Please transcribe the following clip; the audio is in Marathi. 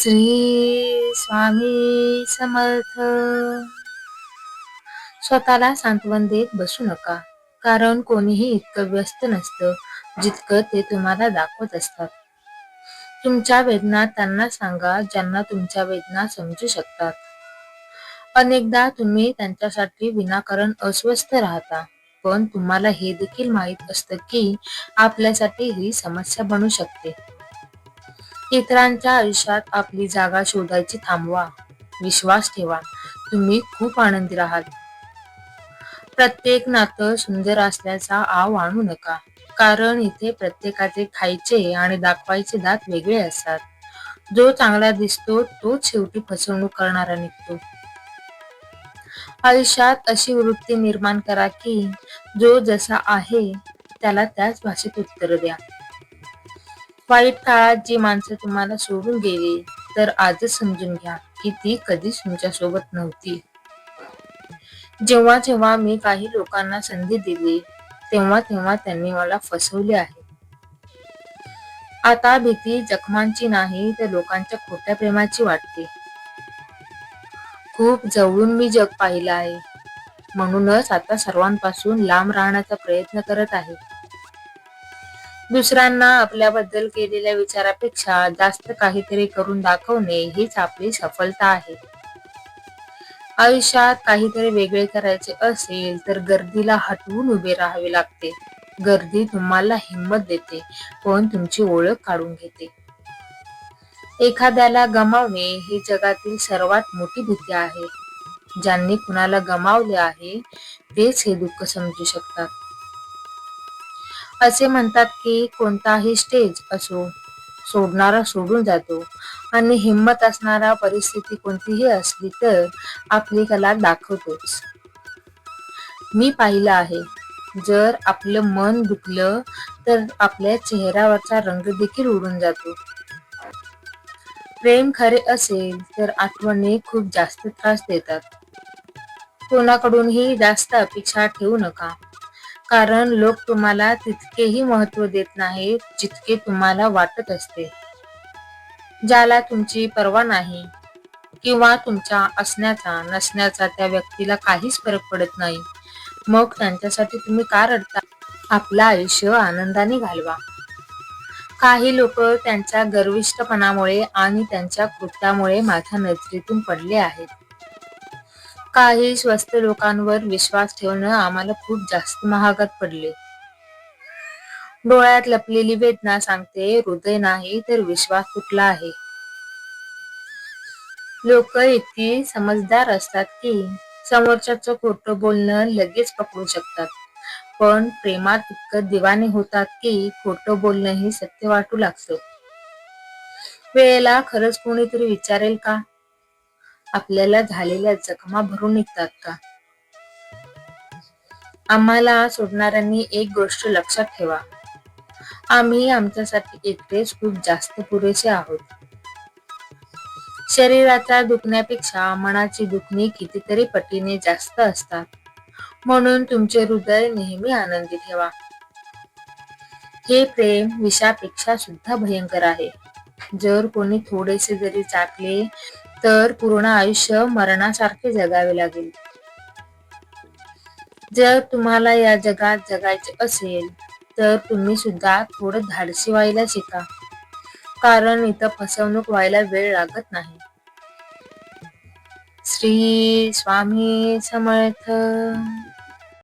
श्री स्वामी समर्थ. स्वतःला सांत्वन देत बसू नका कारण कोणीही इतकं व्यस्त नसतं जितकं ते तुम्हाला दाखवत असतात. तुमच्या वेदना त्यांना सांगा ज्यांना तुमच्या वेदना समजू शकतात. अनेकदा तुम्ही त्यांच्यासाठी विनाकारण अस्वस्थ राहता पण तुम्हाला हे देखील माहीत असतं की आपल्यासाठी ही समस्या बनू शकते. इतरांच्या आयुष्यात आपली जागा शोधायची थांबवा. विश्वास ठेवा. तुम्ही खूप आनंदी राहाल. प्रत्येक नातं सुंदर असल्याचा आव आणू नका. कारण इथे प्रत्येकाचे खायचे आणि दाखवायचे दात वेगळे असतात. जो चांगला दिसतो तोच शेवटी फसवणूक करणारा निघतो. आयुष्यात अशी वृत्ती निर्माण करा की जो जसा आहे त्याला त्याच भाषेत उत्तर द्या. वाईट काळात जी माणसं तुम्हाला सोडून गेली तर आजच समजून घ्या की ती कधीच तुमच्यासोबत नव्हती. जेव्हा जेव्हा मी काही लोकांना संधी दिली तेव्हा तेव्हा त्यांनी मला फसवले आहे. आता भीती जखमांची नाही तर लोकांच्या खोट्या प्रेमाची वाटते. खूप जवळून मी जग पाहिलं आहे. म्हणूनच आता सर्वांपासून लांब राहण्याचा प्रयत्न करत आहे. दुसऱ्यांना आपल्याबद्दल केलेल्या विचारापेक्षा जास्त काहीतरी करून दाखवणे हीच आपली सफलता आहे. आयुष्यात काहीतरी वेगळे करायचे असेल तर गर्दीला हटवून उभे राहावे लागते. गर्दी तुम्हाला हिंमत देते पण तुमची ओळख काढून घेते. एखाद्याला गमावणे ही जगातील सर्वात मोठी भीती आहे. ज्यांनी कुणाला गमावले आहे तेच हे दुःख समजू शकतात. असे म्हणतात की कोणताही स्टेज असो सोडणारा सोडून जातो. आणि हिंमत असणारा परिस्थिती कोणतीही असली तर आपली कला दाखवतोच. मी पाहिलं आहे जर आपलं मन दुखलं तर आपल्या चेहऱ्यावरचा रंग देखील उडून जातो. प्रेम खरे असेल तर आठवणी खूप जास्त त्रास देतात. कोणाकडूनही जास्त अपेक्षा ठेवू नका. कारण लोक तुम्हाला तितकेही महत्त्व देत नाहीत जितके तुम्हाला वाटत असते. ज्याला तुमची पर्वा नाही किंवा तुमच्या असण्याचा नसण्याचा त्या व्यक्तीला काहीच फरक पडत नाही. मग त्यांच्यासाठी तुम्ही का रडता? आपलं आयुष्य आनंदाने घालवा. काही लोक त्यांच्या गर्विष्ठपणामुळे आणि त्यांच्या कृत्यामुळे माझ्या नजरेतून पडले आहेत. काही स्वस्त लोकांवर विश्वास ठेवणं आम्हाला खूप जास्त महागात पडले. डोळ्यात लपलेली वेदना सांगते हृदय नाही तर विश्वास तुटला आहे. लोक इतकी समजदार असतात की समोरच्याच खोटं बोलणं लगेच पकडू शकतात. पण प्रेमात इतकं दिवाने होतात की खोटं बोलणंही सत्य वाटू लागतं. वेळेला खरंच कोणीतरी विचारेल का? आपल्याला झालेल्या जखमा भरून निघतात का? आम्हाला सोडणाऱ्यांनी एक गोष्ट लक्षात ठेवा. आम्ही आमच्यासाठी एकटेच खूप जास्त पुरेसे आहोत. शरीराच्या दुखण्यापेक्षा मनाची दुखणी कितीतरी पटीने जास्त असतात. म्हणून तुमचे हृदय नेहमी आनंदी ठेवा. हे प्रेम विषापेक्षा सुद्धा भयंकर आहे. जर कोणी थोडेसे जरी चाकले तर पूर्ण आयुष्य मरणासारखे जगावे लागेल. जर तुम्हाला या जगात जगायचे असेल तर तुम्ही सुद्धा थोडं धाडसी व्हायला शिका. कारण इथं फसवणूक व्हायला वेळ लागत नाही. श्री स्वामी समर्थ.